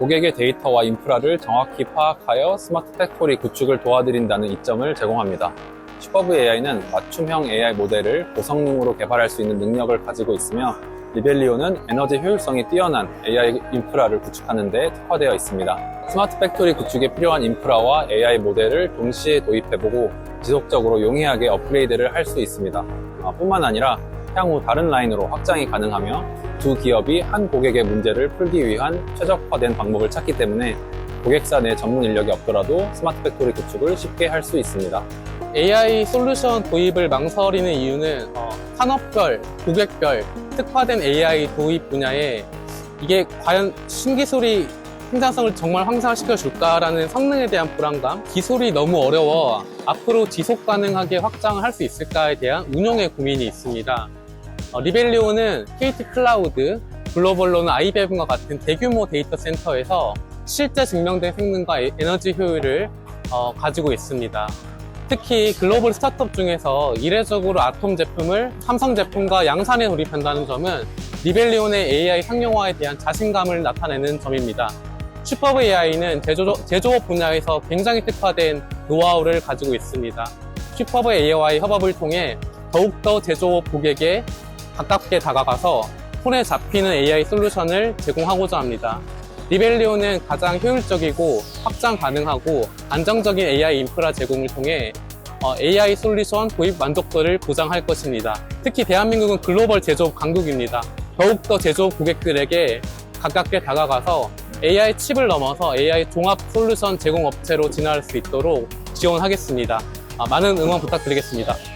고객의 데이터와 인프라를 정확히 파악하여 스마트 팩토리 구축을 도와드린다는 이점을 제공합니다. 슈퍼브 AI는 맞춤형 AI 모델을 고성능으로 개발할 수 있는 능력을 가지고 있으며 리벨리오는 에너지 효율성이 뛰어난 AI 인프라를 구축하는 데 특화되어 있습니다. 스마트 팩토리 구축에 필요한 인프라와 AI 모델을 동시에 도입해보고 지속적으로 용이하게 업그레이드를 할 수 있습니다. 아, 뿐만 아니라 향후 다른 라인으로 확장이 가능하며 두 기업이 한 고객의 문제를 풀기 위한 최적화된 방법을 찾기 때문에 고객사 내 전문 인력이 없더라도 스마트 팩토리 구축을 쉽게 할 수 있습니다. AI 솔루션 도입을 망설이는 이유는 어, 산업별, 고객별, 특화된 AI 도입 분야에 이게 과연 신기술이 생산성을 정말 향상시켜 줄까라는 성능에 대한 불안감, 기술이 너무 어려워 앞으로 지속 가능하게 확장을 할 수 있을까에 대한 운용의 고민이 있습니다. 어, 리벨리오는 KT 클라우드, 글로벌로는 아이베븐과 같은 대규모 데이터 센터에서 실제 증명된 성능과 에- 에너지 효율을 어, 가지고 있습니다. 특히 글로벌 스타트업 중에서 이례적으로 아톰 제품을 삼성 제품과 양산에 도입한다는 점은 리벨리온의 AI 상용화에 대한 자신감을 나타내는 점입니다. 슈퍼브 AI는 제조, 제조업 분야에서 굉장히 특화된 노하우를 가지고 있습니다. 슈퍼브 AI 협업을 통해 더욱더 제조업 고객에 가깝게 다가가서 손에 잡히는 AI 솔루션을 제공하고자 합니다. 리벨리오는 가장 효율적이고 확장 가능하고 안정적인 AI 인프라 제공을 통해 어, AI 솔루션 도입 만족도를 보장할 것입니다. 특히 대한민국은 글로벌 제조업 강국입니다. 더욱더 제조업 고객들에게 가깝게 다가가서 AI 칩을 넘어서 AI 종합 솔루션 제공 업체로 진화할 수 있도록 지원하겠습니다. 아, 많은 응원 부탁드리겠습니다.